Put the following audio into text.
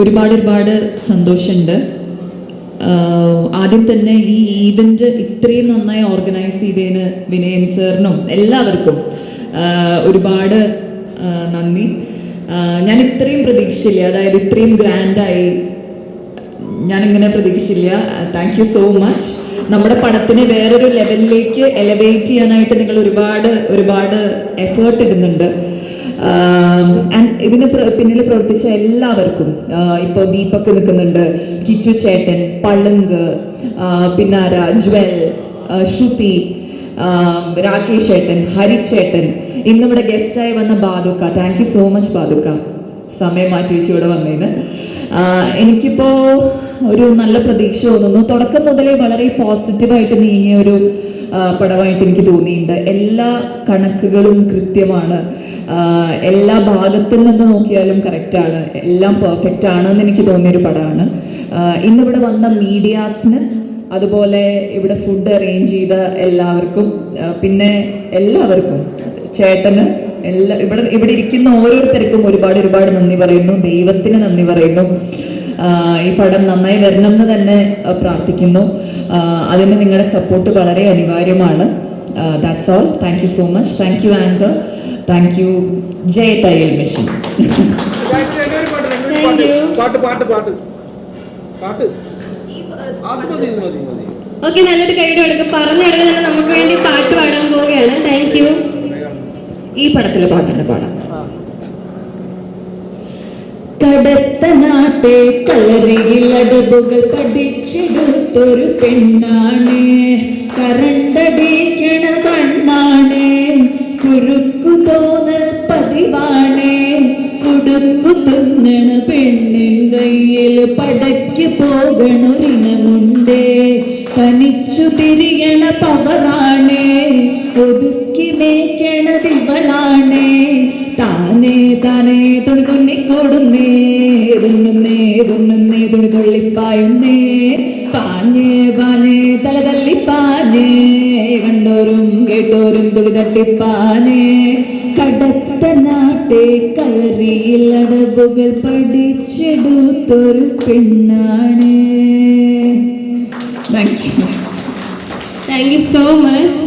ഒരുപാട് ഒരുപാട് സന്തോഷമുണ്ട്. ആദ്യം തന്നെ ഈ ഈവന്റ് ഇത്രയും നന്നായി ഓർഗനൈസ് ചെയ്തതിന് വിനയൻ സാറിനും എല്ലാവർക്കും ഒരുപാട് നന്ദി. ഞാൻ ഇത്രയും പ്രതീക്ഷയില്ല അതായത് ഇത്രയും ഗ്രാൻഡായി ഞാനിങ്ങനെ പ്രതീക്ഷിച്ചില്ല. താങ്ക് യു സോ മച്ച് നമ്മുടെ പടത്തിനെ വേറൊരു ലെവലിലേക്ക് എലവേറ്റ് ചെയ്യാനായിട്ട് നിങ്ങൾ ഒരുപാട് ഒരുപാട് എഫേർട്ട് ഇടുന്നുണ്ട്. ആൻഡ് ഇതിന് പിന്നിൽ പ്രവർത്തിച്ച എല്ലാവർക്കും ഇപ്പോൾ ദീപക് നിൽക്കുന്നുണ്ട് കിച്ചു ചേട്ടൻ പളുങ്ക് പിന്നാര ജ്വൽ ശ്രുതി രാകേഷ് ചേട്ടൻ ഹരിച്ചേട്ടൻ ഇന്നിവിടെ ഗസ്റ്റായി വന്ന Badukka thank you so much Badukka സമയം മാറ്റി വെച്ച് ഇവിടെ വന്നതിന് എനിക്കിപ്പോൾ എനിക്കിപ്പോ ഒരു നല്ല പ്രതീക്ഷ തോന്നുന്നു. തുടക്കം മുതലേ വളരെ പോസിറ്റീവായിട്ട് നീങ്ങിയ ഒരു പടമായിട്ട് എനിക്ക് തോന്നിയിട്ടുണ്ട്. എല്ലാ കണക്കുകളും കൃത്യമാണ്. എല്ലാ ഭാഗത്തിൽ നിന്ന് നോക്കിയാലും കറക്റ്റാണ് എല്ലാം പെർഫെക്റ്റ് ആണെന്ന് എനിക്ക് തോന്നിയൊരു പടമാണ്. ഇന്നിവിടെ വന്ന മീഡിയാസിന് അതുപോലെ ഇവിടെ ഫുഡ് അറേഞ്ച് ചെയ്ത എല്ലാവർക്കും പിന്നെ എല്ലാവർക്കും ചേട്ടന് എല്ലാ ഇവിടെ ഇവിടെ ഇരിക്കുന്ന ഓരോരുത്തർക്കും ഒരുപാട് ഒരുപാട് നന്ദി പറയുന്നു. ദൈവത്തിന് നന്ദി പറയുന്നു. ഈ പടം നന്നായി വരണം എന്ന് തന്നെ പ്രാർത്ഥിക്കുന്നു. അതിന് നിങ്ങളുടെ സപ്പോർട്ട് വളരെ അനിവാര്യമാണ്. That's all thank you so much thank you anchor thank you Jai Thayyal mission. പാട്ട് പാട്ട് പാട്ട്. പാട്ട്. ഓക്കെ നല്ലൊരു കൈയുടെ കൊടുക്കുക പറഞ്ഞിടക്ക് തന്നെ നമുക്ക് വേണ്ടി പാട്ട് പാടാൻ പോവുകയാണ്. താങ്ക് യു ഈ പടത്തിലെ പാട്ട് തന്നെ പാടാം. കടത്ത നാട്ടെ കളരിയിൽ അടവുകൾ പഠിച്ചെടുത്തൊരു പെണ്ണാണ്. കരണ്ടടിക്കണ കണ്ണാണ്. കുടുക്കു തിന്നണ പെണ്ണിൻ കയ്യിൽ പടയ്ക്ക് പോകണൊരിനമുണ്ടേ തനിച്ചു തിരിയണ പവറാണേ. ഒതുക്കി മേക്കണതിവളാണേ താനേ താനേ തുണി തുന്നിക്കൂടുന്നേ. തുന്നുന്നേ തുന്നുന്നേ തുണി തുള്ളിപ്പായുന്നേ. പാഞ്ഞേ പാഞ്ഞേ തല തല്ലിപ്പാഞ്ഞേ കണ്ടോരും കേട്ടോരും തുണി തട്ടിപ്പാഞ്ഞേ. കടത്ത നാട്ടെ കളരിയിൽ അടവുകൾ പഠിച്ചെടുത്തൊരു പെണ്ണാണ്. Thank you thank you so much